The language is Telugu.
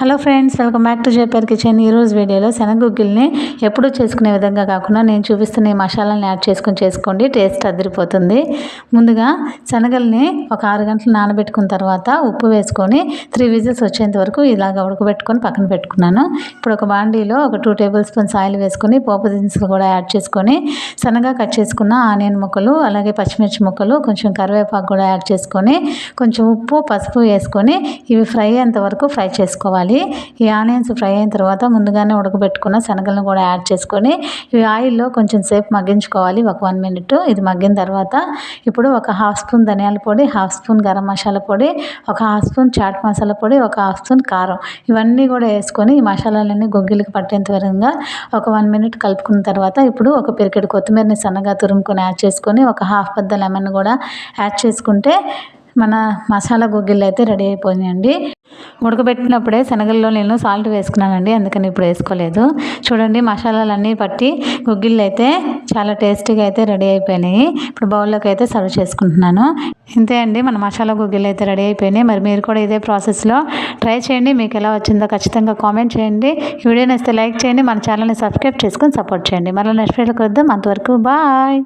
Hello friends welcome back to జేపర్ kitchen. ఈరోజు వీడియోలో శనగగుగ్గిల్ని ఎప్పుడూ చేసుకునే విధంగా కాకుండా నేను చూపిస్తున్న ఈ మసాలాలను యాడ్ చేసుకొని చేసుకోండి టేస్ట్ అదిరిపోతుంది. ముందుగా శనగల్ని ఒక ఆరు గంటలు నానబెట్టుకున్న తర్వాత ఉప్పు వేసుకొని త్రీ విజిల్స్ వచ్చేంత వరకు ఇలాగ ఉడకబెట్టుకొని పక్కన పెట్టుకున్నాను. ఇప్పుడు ఒక బాండీలో ఒక టూ టేబుల్ స్పూన్స్ ఆయిల్ వేసుకొని పోపు దినుసులు కూడా యాడ్ చేసుకొని శనగ కట్ చేసుకున్న ఆనియన్ ముక్కలు అలాగే పచ్చిమిర్చి ముక్కలు కొంచెం కరివేపాకు కూడా యాడ్ చేసుకొని కొంచెం ఉప్పు పసుపు వేసుకొని ఇవి ఫ్రై అయ్యేంత వరకు ఫ్రై చేసుకోవాలి. ఈ ఆనియన్స్ ఫ్రై అయిన తర్వాత ముందుగానే ఉడకబెట్టుకున్న శనగలను కూడా యాడ్ చేసుకొని ఇవి ఆయిల్లో కొంచెం సేపు మగ్గించుకోవాలి. ఒక వన్ మినిట్. ఇది మగ్గిన తర్వాత ఇప్పుడు ఒక హాఫ్ స్పూన్ ధనియాల పొడి హాఫ్ స్పూన్ గరం మసాలా పొడి ఒక హాఫ్ స్పూన్ చాట్ మసాలా పొడి ఒక హాఫ్ స్పూన్ కారం. ఇవన్నీ కూడా వేసుకొని ఈ మసాలాలన్నీ గొగ్గిలకు పట్టేంత వరంగా ఒక వన్ మినిట్ కలుపుకున్న తర్వాత ఇప్పుడు ఒక పిరికెడు కొత్తిమీరని సన్నగా తురుముకొని యాడ్ చేసుకొని ఒక హాఫ్ పెద్ద లెమన్ కూడా యాడ్ చేసుకుంటే మన మసాలా గొగ్గిళ్ళు అయితే రెడీ అయిపోయాయండి ఉడకబెట్టినప్పుడే శనగల్లో నేను సాల్ట్ వేసుకున్నానండి అందుకని ఇప్పుడు వేసుకోలేదు. చూడండి మసాలాలన్నీ పట్టి గుగ్గిళ్ళు అయితే చాలా టేస్టీగా అయితే రెడీ అయిపోయినాయి. ఇప్పుడు బౌల్లోకి అయితే సర్వ్ చేసుకుంటున్నాను. ఇంతే అండి మన మసాలా గుగ్గిళ్ళు అయితే రెడీ అయిపోయినాయి. మరి మీరు కూడా ఇదే ప్రాసెస్లో ట్రై చేయండి. మీకు ఎలా వచ్చిందో ఖచ్చితంగా కామెంట్ చేయండి. ఈ వీడియో నచ్చితే లైక్ చేయండి. మన ఛానల్ని సబ్స్క్రైబ్ చేసుకొని సపోర్ట్ చేయండి. మళ్ళీ నెక్స్ట్ వీడియోకి వద్దాం అంతవరకు బాయ్!